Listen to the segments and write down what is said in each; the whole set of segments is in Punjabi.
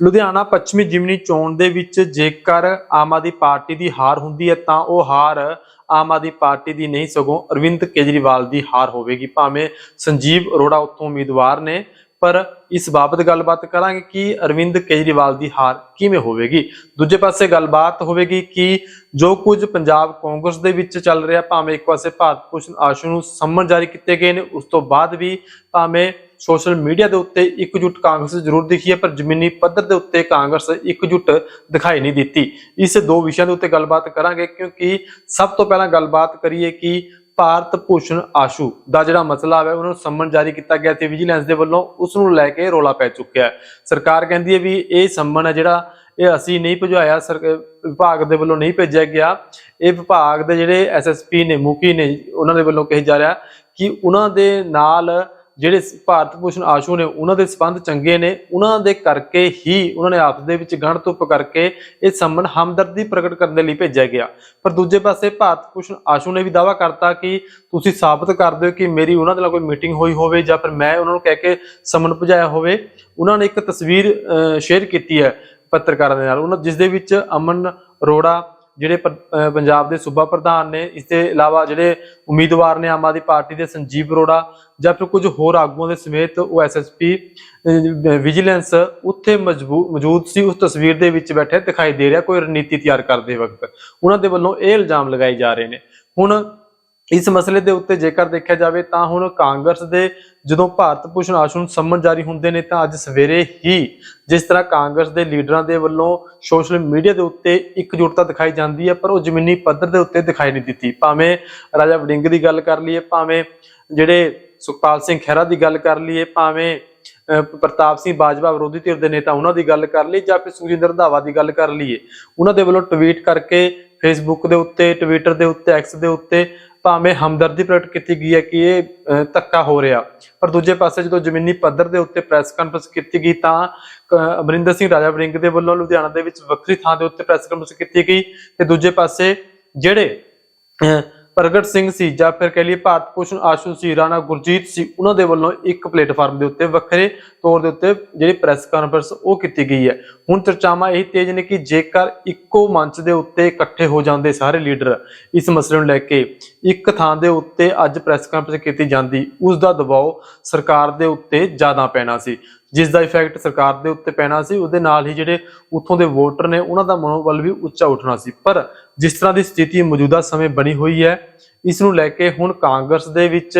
ਲੁਧਿਆਣਾ ਪੱਛਮੀ ਜਿਮਨੀ ਚੋਣ ਦੇ ਵਿੱਚ ਜੇਕਰ ਆਮ ਆਦਮੀ ਪਾਰਟੀ ਦੀ ਹਾਰ ਹੁੰਦੀ ਹੈ ਤਾਂ ਉਹ ਹਾਰ ਆਮ ਆਦਮੀ ਪਾਰਟੀ ਦੀ ਨਹੀਂ, ਸਗੋਂ ਅਰਵਿੰਦ ਕੇਜਰੀਵਾਲ ਦੀ ਹਾਰ ਹੋਵੇਗੀ। ਭਾਵੇਂ ਸੰਜੀਵ ਅਰੋੜਾ ਉੱਥੋਂ ਉਮੀਦਵਾਰ ਨੇ, ਪਰ ਇਸ ਬਾਬਤ ਗੱਲਬਾਤ ਕਰਾਂਗੇ ਕਿ ਅਰਵਿੰਦ ਕੇਜਰੀਵਾਲ ਦੀ ਹਾਰ ਕਿਵੇਂ ਹੋਵੇਗੀ। ਦੂਜੇ ਪਾਸੇ ਗੱਲਬਾਤ ਹੋਵੇਗੀ ਕਿ ਜੋ ਕੁਝ ਪੰਜਾਬ ਕਾਂਗਰਸ ਦੇ ਵਿੱਚ ਚੱਲ ਰਿਹਾ, ਭਾਵੇਂ ਇੱਕ ਪਾਸੇ ਭਾਰਤ ਭੂਸ਼ਣ ਆਸ਼ੂ ਨੂੰ ਸੰਮਨ ਜਾਰੀ ਕੀਤੇ ਗਏ ਨੇ, ਉਸ ਤੋਂ ਬਾਅਦ ਵੀ ਭਾਵੇਂ ਸੋਸ਼ਲ ਮੀਡੀਆ ਦੇ ਉੱਤੇ ਇਕਜੁੱਟ ਕਾਂਗਰਸ ਜ਼ਰੂਰ ਦਿਖੀ ਹੈ, ਪਰ ਜ਼ਮੀਨੀ ਪੱਧਰ ਦੇ ਉੱਤੇ ਕਾਂਗਰਸ ਇਕਜੁੱਟ ਦਿਖਾਈ ਨਹੀਂ ਦਿੱਤੀ। ਇਸ ਦੋ ਵਿਸ਼ਿਆਂ ਦੇ ਉੱਤੇ ਗੱਲਬਾਤ ਕਰਾਂਗੇ, ਕਿਉਂਕਿ ਸਭ ਤੋਂ ਪਹਿਲਾਂ ਗੱਲਬਾਤ ਕਰੀਏ ਕਿ ਭਾਰਤ ਭੂਸ਼ਣ ਆਸ਼ੂ ਦਾ ਜਿਹੜਾ ਮਸਲਾ ਹੈ, ਉਹਨਾਂ ਨੂੰ ਸੰਮਨ ਜਾਰੀ ਕੀਤਾ ਗਿਆ ਤੇ ਵਿਜੀਲੈਂਸ ਦੇ ਵੱਲੋਂ ਉਸ ਨੂੰ ਲੈ ਕੇ ਰੋਲਾ ਪੈ ਚੁੱਕਿਆ ਹੈ। ਸਰਕਾਰ ਕਹਿੰਦੀ ਹੈ ਵੀ ਇਹ ਸੰਮਨ ਹੈ ਜਿਹੜਾ ਇਹ ਅਸੀਂ ਨਹੀਂ ਭਜਵਾਇਆ ਸਰ, ਵਿਭਾਗ ਦੇ ਵੱਲੋਂ ਨਹੀਂ ਭੇਜਿਆ ਗਿਆ। ਇਹ ਵਿਭਾਗ ਦੇ ਜਿਹੜੇ ਐਸਐਸਪੀ ਨੇ ਮੁਖੀ ਨੇ, ਉਹਨਾਂ ਦੇ ਵੱਲੋਂ ਕਿਹਾ ਜਾ ਰਿਹਾ ਕਿ ਉਹਨਾਂ ਦੇ ਨਾਲ ਜਿਹੜੇ ਸ- ਭਾਰਤ ਭੂਸ਼ਣ ਆਸ਼ੂ ਨੇ, ਉਹਨਾਂ ਦੇ ਸਬੰਧ ਚੰਗੇ ਨੇ। ਉਹਨਾਂ ਦੇ ਕਰਕੇ ਹੀ ਉਹਨਾਂ ਨੇ ਆਪਸ ਦੇ ਵਿੱਚ ਗਣ ਧੁੱਪ ਕਰਕੇ ਇਹ ਸੰਮਨ ਹਮਦਰਦੀ ਪ੍ਰਗਟ ਕਰਨ ਦੇ ਲਈ ਭੇਜਿਆ ਗਿਆ। ਪਰ ਦੂਜੇ ਪਾਸੇ ਭਾਰਤ ਭੂਸ਼ਣ ਆਸ਼ੂ ਨੇ ਵੀ ਦਾਅਵਾ ਕਰਤਾ ਕਿ ਤੁਸੀਂ ਸਾਬਤ ਕਰ ਦਿਓ ਕਿ ਮੇਰੀ ਉਹਨਾਂ ਦੇ ਨਾਲ ਕੋਈ ਮੀਟਿੰਗ ਹੋਈ ਹੋਵੇ ਜਾਂ ਫਿਰ ਮੈਂ ਉਹਨਾਂ ਨੂੰ ਕਹਿ ਕੇ ਸੰਮਨ ਭਜਾਇਆ ਹੋਵੇ। ਉਹਨਾਂ ਨੇ ਇੱਕ ਤਸਵੀਰ ਸ਼ੇਅਰ ਕੀਤੀ ਹੈ ਪੱਤਰਕਾਰਾਂ ਦੇ ਨਾਲ। ਉਹਨਾਂ ਜਿਸ ਦੇ ਵਿੱਚ ਅਮਨ ਅਰੋੜਾ ਜਿਹੜੇ ਪੰਜਾਬ ਦੇ ਸੂਬਾ ਪ੍ਰਧਾਨ ਨੇ, ਇਸ ਦੇ ਇਲਾਵਾ ਜਿਹੜੇ ਉਮੀਦਵਾਰ ਨੇ ਆਮ ਆਦਮੀ ਪਾਰਟੀ ਦੇ ਸੰਜੀਵ ਅਰੋੜਾ ਜਾਂ ਫਿਰ ਕੁਝ ਹੋਰ ਆਗੂਆਂ ਦੇ ਸਮੇਤ ਉਹ ਐਸਐਸਪੀ ਵਿਜੀਲੈਂਸ ਉੱਥੇ ਮਜਬੂ- ਮੌਜੂਦ ਸੀ, ਉਸ ਤਸਵੀਰ ਦੇ ਵਿੱਚ ਬੈਠੇ ਦਿਖਾਈ ਦੇ ਰਿਹਾ, ਕੋਈ ਰਣਨੀਤੀ ਤਿਆਰ ਕਰਦੇ ਵਕਤ। ਉਹਨਾਂ ਦੇ ਵੱਲੋਂ ਇਹ ਇਲਜ਼ਾਮ ਲਗਾਏ ਜਾ ਰਹੇ ਨੇ। ਹੁਣ ਇਸ ਮਸਲੇ ਦੇ ਉੱਤੇ ਜੇਕਰ ਦੇਖਿਆ ਜਾਵੇ ਤਾਂ ਹੁਣ ਕਾਂਗਰਸ ਦੇ ਜਦੋਂ ਭਾਰਤ ਭੂਸ਼ਣ ਆਸ਼ੂ ਸੰਮਨ ਜਾਰੀ ਹੁੰਦੇ ਨੇ ਤਾਂ ਅੱਜ ਸਵੇਰੇ ਹੀ ਜਿਸ ਤਰ੍ਹਾਂ ਕਾਂਗਰਸ ਦੇ ਲੀਡਰਾਂ ਦੇ ਵੱਲੋਂ ਸੋਸ਼ਲ ਮੀਡੀਆ ਦੇ ਉੱਤੇ ਇਕਜੁੱਟਤਾ ਦਿਖਾਈ ਜਾਂਦੀ ਹੈ ਪਰ ਉਹ ਜ਼ਮੀਨੀ ਪੱਧਰ ਦੇ ਉੱਤੇ ਦਿਖਾਈ ਨਹੀਂ ਦਿੱਤੀ। ਭਾਵੇਂ ਰਾਜਾ ਵੜਿੰਗ ਦੀ ਗੱਲ ਕਰ ਲਈਏ ਭਾਵੇਂ ਜਿਹੜੇ ਸੁਖਪਾਲ ਸਿੰਘ ਖਹਿਰਾ ਦੀ ਗੱਲ ਕਰ ਲਈਏ ਭਾਵੇਂ ਅਹ, ਪ੍ਰਤਾਪ ਸਿੰਘ ਬਾਜਵਾ ਵਿਰੋਧੀ ਧਿਰ ਦੇ ਨੇਤਾ ਉਹਨਾਂ ਦੀ ਗੱਲ ਕਰ ਲਈ ਜਾਂ ਫਿਰ ਸੁਖਜਿੰਦਰ ਰੰਧਾਵਾ ਦੀ ਗੱਲ ਕਰ ਲਈਏ ਉਹਨਾਂ ਦੇ ਵੱਲੋਂ ਟਵੀਟ ਕਰਕੇ ਫੇਸਬੁੱਕ ਦੇ ਉੱਤੇ ਟਵਿੱਟਰ ਦੇ ਉੱਤੇ ਐਕਸ ਦੇ ਉੱਤੇ ਭਾਵੇਂ ਹਮਦਰਦੀ ਪ੍ਰਗਟ ਕੀਤੀ ਗਈ ਹੈ ਕਿ ਇਹ ਅਹ, ਧੱਕਾ ਹੋ ਰਿਹਾ। ਪਰ ਦੂਜੇ ਪਾਸੇ ਜਦੋਂ ਜ਼ਮੀਨੀ ਪੱਧਰ ਦੇ ਉੱਤੇ ਪ੍ਰੈਸ ਕਾਨਫਰੰਸ ਕੀਤੀ ਗਈ ਤਾਂ ਅਹ, ਅਮਰਿੰਦਰ ਸਿੰਘ ਰਾਜਾ ਵਰਿੰਗ ਦੇ ਵੱਲੋਂ ਲੁਧਿਆਣਾ ਦੇ ਵਿੱਚ ਵੱਖਰੀ ਥਾਂ ਦੇ ਉੱਤੇ ਪ੍ਰੈਸ ਕਾਨਫਰੰਸ ਕੀਤੀ ਗਈ ਤੇ ਦੂਜੇ ਪਾਸੇ ਜਿਹੜੇ ਅਹ, ਪ੍ਰਗਟ ਸਿੰਘ ਸੀ ਜਾਂ ਫਿਰ ਕਹਿ ਲਈਏ ਭਾਰਤ ਭੂਸ਼ਣ ਆਸ਼ੂ ਸੀ, ਰਾਣਾ ਗੁਰਜੀਤ ਸੀ, ਉਹਨਾਂ ਦੇ ਵੱਲੋਂ ਇੱਕ ਪਲੇਟਫਾਰਮ ਦੇ ਉੱਤੇ ਵੱਖਰੇ ਤੌਰ ਦੇ ਉੱਤੇ ਜਿਹੜੀ ਪ੍ਰੈਸ ਕਾਨਫਰੰਸ ਉਹ ਕੀਤੀ ਗਈ ਹੈ। ਹੁਣ ਚਰਚਾਵਾਂ ਇਹ ਤੇਜ਼ ਨੇ ਕਿ ਜੇਕਰ ਇੱਕੋ ਮੰਚ ਦੇ ਉੱਤੇ ਇਕੱਠੇ ਹੋ ਜਾਂਦੇ ਸਾਰੇ ਲੀਡਰ ਇਸ ਮਸਲੇ ਨੂੰ ਲੈ ਕੇ ਇੱਕ ਥਾਂ ਦੇ ਉੱਤੇ ਅੱਜ ਪ੍ਰੈਸ ਕਾਨਫਰੰਸ ਕੀਤੀ ਜਾਂਦੀ ਉਸ ਦਾ ਦਬਾਅ ਸਰਕਾਰ ਦੇ ਉੱਤੇ ਜ਼ਿਆਦਾ ਪੈਣਾ ਸੀ। ਜਿਸ ਦਾ ਇਫੈਕਟ ਸਰਕਾਰ ਦੇ ਉੱਤੇ ਪੈਣਾ ਸੀ, ਉਹਦੇ ਨਾਲ ਹੀ ਜਿਹੜੇ ਉੱਥੋਂ ਦੇ ਵੋਟਰ ਨੇ, ਉਹਨਾਂ ਦਾ ਮਨੋਬਲ ਵੀ ਉੱਚਾ ਉੱਠਣਾ ਸੀ। ਪਰ ਜਿਸ ਤਰ੍ਹਾਂ ਦੀ ਸਥਿਤੀ ਮੌਜੂਦਾ ਸਮੇਂ ਬਣੀ ਹੋਈ ਹੈ, ਇਸ ਨੂੰ ਲੈ ਕੇ ਹੁਣ ਕਾਂਗਰਸ ਦੇ ਵਿੱਚ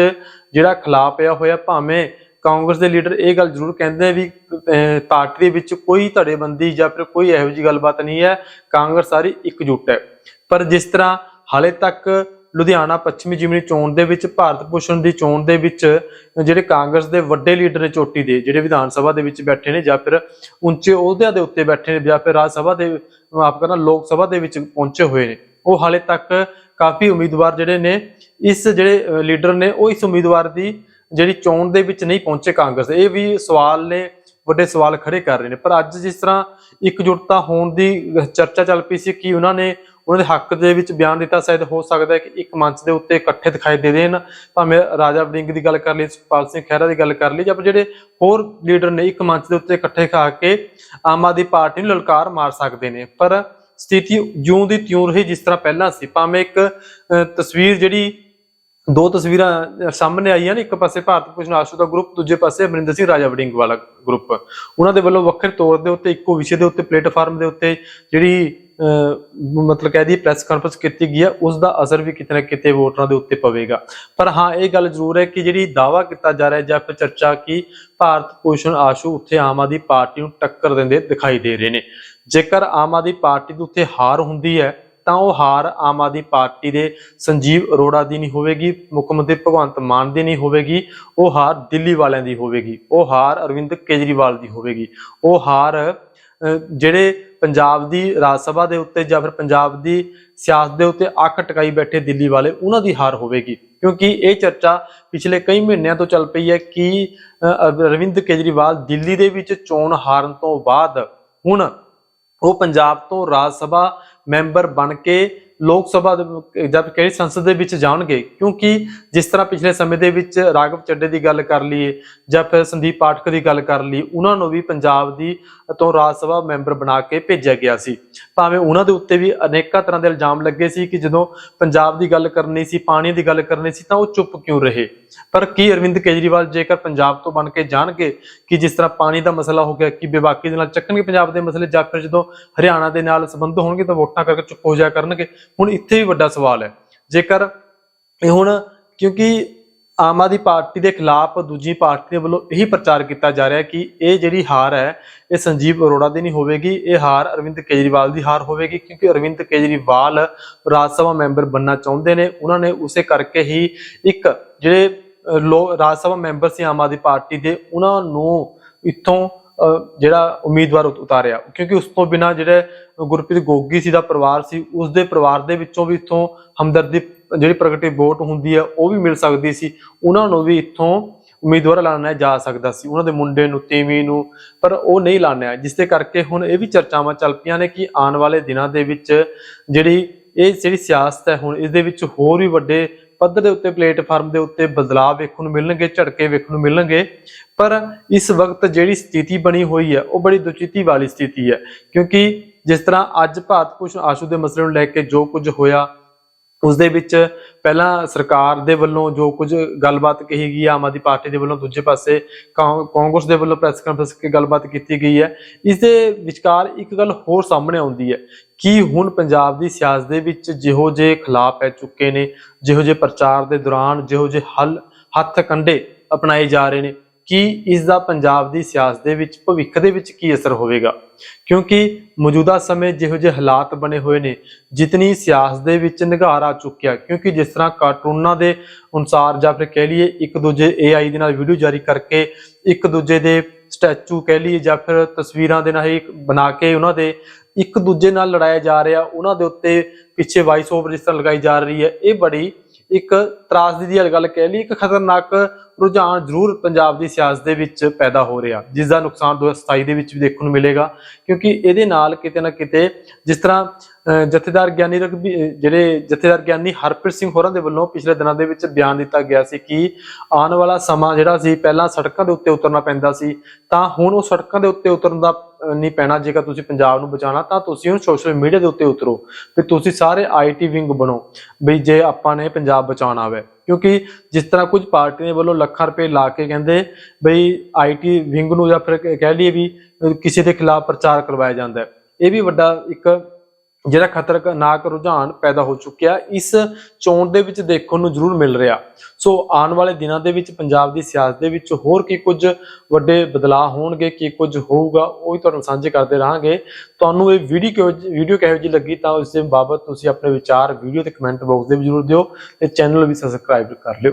ਜਿਹੜਾ ਖਿਲਾ ਪਿਆ ਹੋਇਆ, ਭਾਵੇਂ ਕਾਂਗਰਸ ਦੇ ਲੀਡਰ ਇਹ ਗੱਲ ਜ਼ਰੂਰ ਕਹਿੰਦੇ ਆ ਵੀ ਪਾਰਟੀ ਦੇ ਵਿੱਚ ਕੋਈ ਧੜੇਬੰਦੀ ਜਾਂ ਫਿਰ ਕੋਈ ਇਹੋ ਜਿਹੀ ਗੱਲਬਾਤ ਨਹੀਂ ਹੈ, ਕਾਂਗਰਸ ਸਾਰੀ ਇਕਜੁੱਟ ਹੈ। ਪਰ ਜਿਸ ਤਰ੍ਹਾਂ ਹਾਲੇ ਤੱਕ ਲੁਧਿਆਣਾ ਪੱਛਮੀ ਜਿਮਨੀ ਚੋਣ ਦੇ ਵਿੱਚ, ਭਾਰਤ ਭੂਸ਼ਣ ਦੀ ਚੋਣ ਦੇ ਵਿੱਚ ਜਿਹੜੇ ਕਾਂਗਰਸ ਦੇ ਵੱਡੇ ਲੀਡਰ ਨੇ ਚੋਟੀ ਦੇ, ਜਿਹੜੇ ਵਿਧਾਨ ਸਭਾ ਦੇ ਵਿੱਚ ਬੈਠੇ ਨੇ ਜਾਂ ਫਿਰ ਉੱਚੇ ਅਹੁਦਿਆਂ ਦੇ ਉੱਤੇ ਬੈਠੇ ਨੇ ਜਾਂ ਫਿਰ ਰਾਜ ਸਭਾ ਦੇ ਮਾਫ ਕਰਨਾ ਲੋਕ ਸਭਾ ਦੇ ਵਿੱਚ ਪਹੁੰਚੇ ਹੋਏ ਨੇ। ਉਹ ਹਾਲੇ ਤੱਕ ਕਾਫੀ ਉਮੀਦਵਾਰ ਜਿਹੜੇ ਨੇ, ਇਸ ਜਿਹੜੇ ਲੀਡਰ ਨੇ, ਉਹ ਇਸ ਉਮੀਦਵਾਰ ਦੀ ਜਿਹੜੀ ਚੋਣ ਦੇ ਵਿੱਚ ਨਹੀਂ ਪਹੁੰਚੇ ਕਾਂਗਰਸ। ਇਹ ਵੀ ਸਵਾਲ ਨੇ, ਵੱਡੇ ਸਵਾਲ ਖੜੇ ਕਰ ਰਹੇ ਨੇ। ਪਰ ਅੱਜ ਜਿਸ ਤਰ੍ਹਾਂ ਇਕਜੁੱਟਤਾ ਹੋਣ ਦੀ ਚਰਚਾ ਚੱਲ ਪਈ ਸੀ, ਕਿ ਉਹਨਾਂ ਨੇ ਉਹਨਾਂ ਦੇ ਹੱਕ ਦੇ ਵਿੱਚ ਬਿਆਨ ਦਿੱਤਾ ਸ਼ਾਇਦ ਹੋ ਸਕਦਾ ਹੈ ਕਿ ਇੱਕ ਮੰਚ ਦੇ ਉੱਤੇ ਇਕੱਠੇ ਦਿਖਾਈ ਦੇ ਦੇਣ। ਭਾਵੇਂ ਰਾਜਾ ਵੜਿੰਗ ਦੀ ਗੱਲ ਕਰ ਲਈ, ਸੁਖਪਾਲ ਸਿੰਘ ਖਹਿਰਾ ਦੀ ਗੱਲ ਕਰ ਲਈ, ਜਾਂ ਜਿਹੜੇ ਹੋਰ ਲੀਡਰ ਨੇ ਇੱਕ ਮੰਚ ਦੇ ਉੱਤੇ ਇਕੱਠੇ ਖਾ ਕੇ ਆਮ ਆਦਮੀ ਪਾਰਟੀ ਨੂੰ ਲਲਕਾਰ ਮਾਰ ਸਕਦੇ ਨੇ। ਪਰ ਸਥਿਤੀ ਜਿਉਂ ਦੀ ਤਿਉਂ ਰਹੀ ਜਿਸ ਤਰ੍ਹਾਂ ਪਹਿਲਾਂ ਸੀ। ਭਾਵੇਂ ਇੱਕ ਤਸਵੀਰ ਜਿਹੜੀ ਦੋ ਤਸਵੀਰਾਂ ਸਾਹਮਣੇ ਆਈਆਂ ਨੇ, ਇੱਕ ਪਾਸੇ ਭਾਰਤ ਭੂਸ਼ਣ ਆਸ਼ੂ ਦਾ ਗਰੁੱਪ, ਦੂਜੇ ਪਾਸੇ ਅਮਰਿੰਦਰ ਸਿੰਘ ਰਾਜਾ ਵੜਿੰਗ ਵਾਲਾ ਗਰੁੱਪ। ਉਹਨਾਂ ਦੇ ਵੱਲੋਂ ਵੱਖਰੇ ਤੌਰ ਦੇ ਉੱਤੇ, ਇੱਕੋ ਵਿਸ਼ੇ ਦੇ ਉੱਤੇ, ਪਲੇਟਫਾਰਮ ਦੇ ਉੱਤੇ ਜਿਹੜੀ ਮਤਲਬ ਕਹਿ ਦਈਏ ਪ੍ਰੈਸ ਕਾਨਫਰੰਸ ਕੀਤੀ ਗਈ ਹੈ ਉਸ ਦਾ ਅਸਰ ਵੀ ਕਿਤੇ ਨਾ ਕਿਤੇ ਵੋਟਰਾਂ ਦੇ ਉੱਤੇ ਪਵੇਗਾ। ਪਰ ਹਾਂ, ਇਹ ਗੱਲ ਜ਼ਰੂਰ ਹੈ ਕਿ ਜਿਹੜੀ ਦਾਵਾ ਕੀਤਾ ਜਾ ਰਿਹਾ ਜਾਂ ਫਿਰ ਚਰਚਾ ਕਿ ਭਾਰਤ ਭੂਸ਼ਣ ਆਸ਼ੂ ਉੱਥੇ ਆਮ ਆਦਮੀ ਪਾਰਟੀ ਨੂੰ ਟੱਕਰ ਦਿੰਦੇ ਦਿਖਾਈ ਦੇ ਰਹੇ ਨੇ। ਜੇਕਰ ਆਮ ਆਦਮੀ ਪਾਰਟੀ ਦੇ ਉੱਤੇ ਹਾਰ ਹੁੰਦੀ ਹੈ, ਤਾਂ ਉਹ ਹਾਰ ਆਮ ਆਦਮੀ ਪਾਰਟੀ ਦੇ ਸੰਜੀਵ ਅਰੋੜਾ ਦੀ ਨਹੀਂ ਹੋਵੇਗੀ, ਮੁੱਖ ਮੰਤਰੀ ਭਗਵੰਤ ਮਾਨ ਦੀ ਨਹੀਂ ਹੋਵੇਗੀ, ਉਹ ਹਾਰ ਦਿੱਲੀ ਵਾਲਿਆਂ ਦੀ ਹੋਵੇਗੀ। ਉਹ ਹਾਰ ਅਰਵਿੰਦ ਕੇਜਰੀਵਾਲ ਦੀ ਹੋਵੇਗੀ। ਉਹ ਹਾਰ ਜਿਹੜੇ ਪੰਜਾਬ ਦੀ ਰਾਜ ਸਭਾ ਦੇ ਉੱਤੇ ਜਾਂ ਫਿਰ ਪੰਜਾਬ ਦੀ ਸਿਆਸਤ ਦੇ ਉੱਤੇ ਅੱਖ ਟਿਕਾਈ ਬੈਠੇ ਦਿੱਲੀ ਵਾਲੇ, ਉਹਨਾਂ ਦੀ ਹਾਰ ਹੋਵੇਗੀ। ਕਿਉਂਕਿ ਇਹ ਚਰਚਾ ਪਿਛਲੇ ਕਈ ਮਹੀਨਿਆਂ ਤੋਂ ਚੱਲ ਪਈ ਹੈ ਕਿ ਅਰਵਿੰਦ ਕੇਜਰੀਵਾਲ ਦਿੱਲੀ ਦੇ ਵਿੱਚ ਚੋਣ ਹਾਰਨ ਤੋਂ ਬਾਅਦ ਹੁਣ ਉਹ ਪੰਜਾਬ ਤੋਂ ਰਾਜ ਸਭਾ ਮੈਂਬਰ ਬਣ ਕੇ ਲੋਕ ਸਭਾ ਦੇ- ਜਾਂ ਕਿਹੜੀ ਸੰਸਦ ਦੇ ਵਿੱਚ ਜਾਣਗੇ? ਕਿਉਂਕਿ ਜਿਸ ਤਰ੍ਹਾਂ ਪਿਛਲੇ ਸਮੇਂ ਦੇ ਵਿੱਚ ਰਾਘਵ ਚੱਡੇ ਦੀ ਗੱਲ ਕਰ ਲਈਏ ਜਾਂ ਫਿਰ ਸੰਦੀਪ ਪਾਠਕ ਦੀ ਗੱਲ ਕਰ ਲਈ ਉਹਨਾਂ ਨੂੰ ਵੀ ਪੰਜਾਬ ਦੀ ਤੋਂ ਰਾਜ ਸਭਾ ਮੈਂਬਰ ਬਣਾ ਕੇ ਭੇਜਿਆ ਗਿਆ ਸੀ। ਭਾਵੇਂ ਉਹਨਾਂ ਦੇ ਉੱਤੇ ਵੀ ਅਨੇਕਾਂ ਤਰ੍ਹਾਂ ਦੇ ਇਲਜ਼ਾਮ ਲੱਗੇ ਸੀ ਕਿ ਜਦੋਂ ਪੰਜਾਬ ਦੀ ਗੱਲ ਕਰਨੀ ਸੀ, ਪਾਣੀ ਦੀ ਗੱਲ ਕਰਨੀ ਸੀ, ਤਾਂ ਉਹ ਚੁੱਪ ਕਿਉਂ ਰਹੇ? ਪਰ ਕੀ ਅਰਵਿੰਦ ਕੇਜਰੀਵਾਲ ਜੇਕਰ ਪੰਜਾਬ ਤੋਂ ਬਣ ਕੇ ਜਾਣਗੇ ਕਿ ਜਿਸ ਤਰ੍ਹਾਂ ਪਾਣੀ ਦਾ ਮਸਲਾ ਹੋ ਗਿਆ, ਕਿ ਬੇਬਾਕੀ ਦੇ ਨਾਲ ਚੱਕਣਗੇ ਪੰਜਾਬ ਦੇ ਮਸਲੇ, ਜਾਂ ਫਿਰ ਜਦੋਂ ਹਰਿਆਣਾ ਦੇ ਨਾਲ ਸੰਬੰਧ ਹੋਣਗੇ ਤਾਂ ਵੋਟਾਂ ਕਰਕੇ ਚੁੱਪ ਹੋ ਜਾਇਆ ਕਰਨਗੇ? ਹੁਣ ਇੱਥੇ ਵੀ ਵੱਡਾ ਸਵਾਲ ਹੈ। ਜੇਕਰ ਇਹ ਹੁਣ ਕਿਉਂਕਿ ਆਮ ਆਦਮੀ ਪਾਰਟੀ ਦੇ ਖਿਲਾਫ ਦੂਜੀ ਪਾਰਟੀ ਦੇ ਵੱਲੋਂ ਇਹੀ ਪ੍ਰਚਾਰ ਕੀਤਾ ਜਾ ਰਿਹਾ ਕਿ ਇਹ ਜਿਹੜੀ ਹਾਰ ਹੈ, ਇਹ ਸੰਜੀਵ ਅਰੋੜਾ ਦੀ ਨਹੀਂ ਹੋਵੇਗੀ, ਇਹ ਹਾਰ ਅਰਵਿੰਦ ਕੇਜਰੀਵਾਲ ਦੀ ਹਾਰ ਹੋਵੇਗੀ ਕਿਉਂਕਿ ਅਰਵਿੰਦ ਕੇਜਰੀਵਾਲ ਰਾਜ ਸਭਾ ਮੈਂਬਰ ਬਣਨਾ ਚਾਹੁੰਦੇ ਨੇ। ਉਹਨਾਂ ਨੇ ਉਸੇ ਕਰਕੇ ਹੀ ਇੱਕ ਜਿਹੜੇ ਲੋ, ਰਾਜ ਸਭਾ ਮੈਂਬਰ ਸੀ ਆਮ ਆਦਮੀ ਪਾਰਟੀ ਦੇ, ਉਹਨਾਂ ਨੂੰ ਇੱਥੋਂ ਜਿਹੜਾ ਉਮੀਦਵਾਰ ਉਤਾਰਿਆ। ਕਿਉਂਕਿ ਉਸ ਤੋਂ ਬਿਨਾ ਜਿਹੜੇ ਗੁਰਪ੍ਰੀਤ ਗੋਗੀ ਸੀ ਦਾ ਪਰਿਵਾਰ ਸੀ, ਉਸ ਦੇ ਪਰਿਵਾਰ ਦੇ ਵਿੱਚੋਂ ਵੀ ਇੱਥੋਂ ਹਮਦਰਦੀ ਜਿਹੜੀ ਪ੍ਰਗਟੀ ਵੋਟ ਹੁੰਦੀ ਹੈ, ਉਹ ਵੀ ਮਿਲ ਸਕਦੀ ਸੀ। ਉਹਨਾਂ ਨੂੰ ਵੀ ਇੱਥੋਂ ਉਮੀਦਵਾਰ ਐਲਾਨਿਆ ਜਾ ਸਕਦਾ ਸੀ। ਉਹਨਾਂ ਦੇ ਮੁੰਡੇ ਨੂੰ, ਤੀਵੀਂ ਨੂੰ, ਪਰ ਉਹ ਨਹੀਂ ਐਲਾਨਿਆ। ਜਿਸ ਦੇ ਕਰਕੇ ਹੁਣ ਇਹ ਵੀ ਚਰਚਾਵਾਂ ਚੱਲ ਪਈਆਂ ਨੇ ਕਿ ਆਉਣ ਵਾਲੇ ਦਿਨਾਂ ਦੇ ਵਿੱਚ ਜਿਹੜੀ ਇਹ ਜਿਹੜੀ ਸਿਆਸਤ ਹੈ, ਹੁਣ ਇਸ ਦੇ ਵਿੱਚ ਹੋਰ ਵੀ ਵੱਡੇ ਪੱਧਰ ਦੇ ਉੱਤੇ, ਪਲੇਟਫਾਰਮ ਦੇ ਉੱਤੇ ਬਦਲਾਅ ਵੇਖਣ ਨੂੰ ਮਿਲਣਗੇ, ਝਟਕੇ ਵੇਖਣ ਨੂੰ ਮਿਲਣਗੇ। ਪਰ ਇਸ ਵਕਤ ਜਿਹੜੀ ਸਥਿਤੀ ਬਣੀ ਹੋਈ ਹੈ, ਉਹ ਬੜੀ ਦੁਚਿੱਤੀ ਵਾਲੀ ਸਥਿਤੀ ਹੈ। ਕਿਉਂਕਿ ਜਿਸ ਤਰ੍ਹਾਂ ਅੱਜ ਭਾਰਤ ਭੂਸ਼ਣ ਆਸ਼ੂ ਦੇ ਮਸਲੇ ਨੂੰ ਲੈ ਕੇ ਜੋ ਕੁਝ ਹੋਇਆ, ਉਸ ਦੇ ਵਿੱਚ ਪਹਿਲਾਂ ਸਰਕਾਰ ਦੇ ਵੱਲੋਂ ਜੋ ਕੁਝ ਗੱਲਬਾਤ ਕਹੀ ਗਈ, ਆਮ ਆਦਮੀ ਪਾਰਟੀ ਦੇ ਵੱਲੋਂ ਦੂਜੇ ਪਾਸੇ, ਕਾਂ- ਕਾਂਗਰਸ ਦੇ ਵੱਲੋਂ ਪ੍ਰੈਸ ਕਾਨਫਰੰਸ ਕੇ ਗੱਲਬਾਤ ਕੀਤੀ ਗਈ ਹੈ। ਇਸ ਦੇ ਵਿਚਕਾਰ ਇੱਕ ਗੱਲ ਹੋਰ ਸਾਹਮਣੇ ਆਉਂਦੀ ਹੈ ਕੀ ਹੁਣ ਪੰਜਾਬ ਦੀ ਸਿਆਸਤ ਦੇ ਵਿੱਚ ਜਿਹੋ ਜਿਹੇ ਖਿਲਾਫ ਪੈ ਚੁੱਕੇ ਨੇ, ਜਿਹੋ ਜਿਹੇ ਪ੍ਰਚਾਰ ਦੇ ਦੌਰਾਨ ਜਿਹੋ ਜਿਹੇ ਹੱਲ, ਹੱਥ ਕੰਡੇ ਅਪਣਾਏ ਜਾ ਰਹੇ ਨੇ, ਕਿ ਇਸ ਦਾ ਪੰਜਾਬ ਦੀ ਸਿਆਸਤ ਦੇ ਵਿੱਚ, ਭਵਿੱਖ ਦੇ ਵਿੱਚ ਕੀ ਅਸਰ ਹੋਵੇਗਾ? ਕਿਉਂਕਿ ਮੌਜੂਦਾ ਸਮੇਂ ਜਿਹੋ ਜਿਹੇ ਹਾਲਾਤ ਬਣੇ ਹੋਏ ਨੇ, ਜਿਤਨੀ ਸਿਆਸਤ ਦੇ ਵਿੱਚ ਨਿਘਾਰ ਆ ਚੁੱਕਿਆ, ਕਿਉਂਕਿ ਜਿਸ ਤਰ੍ਹਾਂ ਕਾਰਟੂਨਾਂ ਦੇ ਅਨੁਸਾਰ ਜਾਂ ਫਿਰ ਕਹਿ ਲਈਏ ਇੱਕ ਦੂਜੇ AI ਦੇ ਨਾਲ ਵੀਡੀਓ ਜਾਰੀ ਕਰਕੇ ਇੱਕ ਦੂਜੇ ਦੇ ਸਟੈਚੂ ਕਹਿ ਲਈਏ ਜਾਂ ਫਿਰ ਤਸਵੀਰਾਂ ਦੇ ਨਾਲ ਹੀ ਬਣਾ ਕੇ ਉਹਨਾਂ ਦੇ ਇੱਕ ਦੂਜੇ ਨਾਲ ਲੜਾਇਆ ਜਾ ਰਿਹਾ, ਉਹਨਾਂ ਦੇ ਉੱਤੇ ਪਿੱਛੇ ਵਾਇਸ ਓਵਰ ਜਿਸ ਤਰ੍ਹਾਂ ਲਗਾਈ ਜਾ ਰਹੀ ਹੈ, ਇਹ ਬੜੀ ਇੱਕ ਤਰਾਸਦੀ ਦੀ ਗੱਲ ਕਹਿ ਲਈ, ਇੱਕ ਖਤਰਨਾਕ ਰੁਝਾਨ ਜ਼ਰੂਰ ਪੰਜਾਬ ਦੀ ਸਿਆਸਤ ਦੇ ਵਿੱਚ ਪੈਦਾ ਹੋ ਰਿਹਾ, ਜਿਸ ਦਾ ਨੁਕਸਾਨ 2027 ਦੇ ਵਿੱਚ ਵੀ ਦੇਖਣ ਨੂੰ ਮਿਲੇਗਾ, ਕਿਉਂਕਿ ਇਹਦੇ ਨਾਲ ਕਿਤੇ ਨਾ ਕਿਤੇ ਜਿਸ ਤਰ੍ਹਾਂ ਜਥੇਦਾਰ ਗਿਆਨੀ ਰਘਬੀ ਜਿਹੜੇ ਜਥੇਦਾਰ ਗਿਆਨੀ ਹਰਪ੍ਰੀਤ ਸਿੰਘ ਹੋਰਾਂ ਦੇ ਵੱਲੋਂ ਪਿਛਲੇ ਦਿਨਾਂ ਦੇ ਵਿੱਚ ਬਿਆਨ ਦਿੱਤਾ ਗਿਆ ਸੀ ਕਿ ਆਉਣ ਵਾਲਾ ਸਮਾਂ ਜਿਹੜਾ ਸੀ, ਪਹਿਲਾਂ ਸੜਕਾਂ ਦੇ ਉੱਤੇ ਉਤਰਨਾ ਪੈਂਦਾ ਸੀ, ਤਾਂ ਹੁਣ ਉਹ ਸੜਕਾਂ ਦੇ ਉੱਤੇ ਉਤਰਨ ਦਾ ਨਹੀਂ ਪੈਣਾ, ਜੇਕਰ ਤੁਸੀਂ ਪੰਜਾਬ ਨੂੰ ਬਚਾਉਣਾ, ਤਾਂ ਤੁਸੀਂ ਹੁਣ ਸੋਸ਼ਲ ਮੀਡੀਆ ਦੇ ਉੱਤੇ ਉਤਰੋ। ਤੇ ਤੁਸੀਂ ਸਾਰੇ ਆਈਟੀ ਵਿੰਗ ਬਣੋ। ਵੀ ਜੇ ਆਪਾਂ ਨੇ ਪੰਜਾਬ ਬਚਾਉਣਾ ਹੋਵੇ ਕਿਉਂਕਿ ਜਿਸ ਤਰ੍ਹਾਂ ਕੁਝ ਪਾਰਟੀਆਂ ਵੱਲੋਂ ਲੱਖਾਂ ਰੁਪਏ ਲਾ ਕੇ ਕਹਿੰਦੇ ਬਈ ਆਈਟੀ ਵਿੰਗ ਨੂੰ ਜਾਂ ਫਿਰ ਕਹਿ ਲਈਏ ਵੀ ਕਿਸੇ ਦੇ ਖਿਲਾਫ ਪ੍ਰਚਾਰ ਕਰਵਾਇਆ ਜਾਂਦਾ ਹੈ। ਇਹ ਵੀ ਵੱਡਾ ਇੱਕ ਜਿਹੜਾ ਖਤਰਨਾਕ ਰੁਝਾਨ ਪੈਦਾ ਹੋ ਚੁੱਕਿਆ, ਇਸ ਚੋਣ ਦੇ ਵਿੱਚ ਦੇਖਣ ਨੂੰ ਜ਼ਰੂਰ ਮਿਲ ਰਿਹਾ। ਸੋ ਆਉਣ ਵਾਲੇ ਦਿਨਾਂ ਦੇ ਵਿੱਚ ਪੰਜਾਬ ਦੀ ਸਿਆਸਤ ਦੇ ਵਿੱਚ ਹੋਰ ਕੀ ਕੁਝ ਵੱਡੇ ਬਦਲਾਅ ਹੋਣਗੇ, ਕੀ ਕੁਝ ਹੋਊਗਾ, ਉਹ ਵੀ ਤੁਹਾਨੂੰ ਸਾਂਝੇ ਕਰਦੇ ਰਹਾਂਗੇ। ਤੁਹਾਨੂੰ ਇਹ ਵੀਡੀਓ ਕਿਹੋ ਜਿਹੀ ਵੀਡੀਓ ਕਿਹੋ ਜਿਹੀ ਲੱਗੀ ਤਾਂ ਉਸ ਦੇ ਬਾਬਤ ਤੁਸੀਂ ਆਪਣੇ ਵਿਚਾਰ ਵੀਡੀਓ ਤੇ ਕਮੈਂਟ ਬਾਕਸ ਦੇ ਵਿੱਚ ਜ਼ਰੂਰ ਦਿਓ ਤੇ ਚੈਨਲ ਵੀ ਸਬਸਕ੍ਰਾਈਬ ਕਰ ਲਿਓ।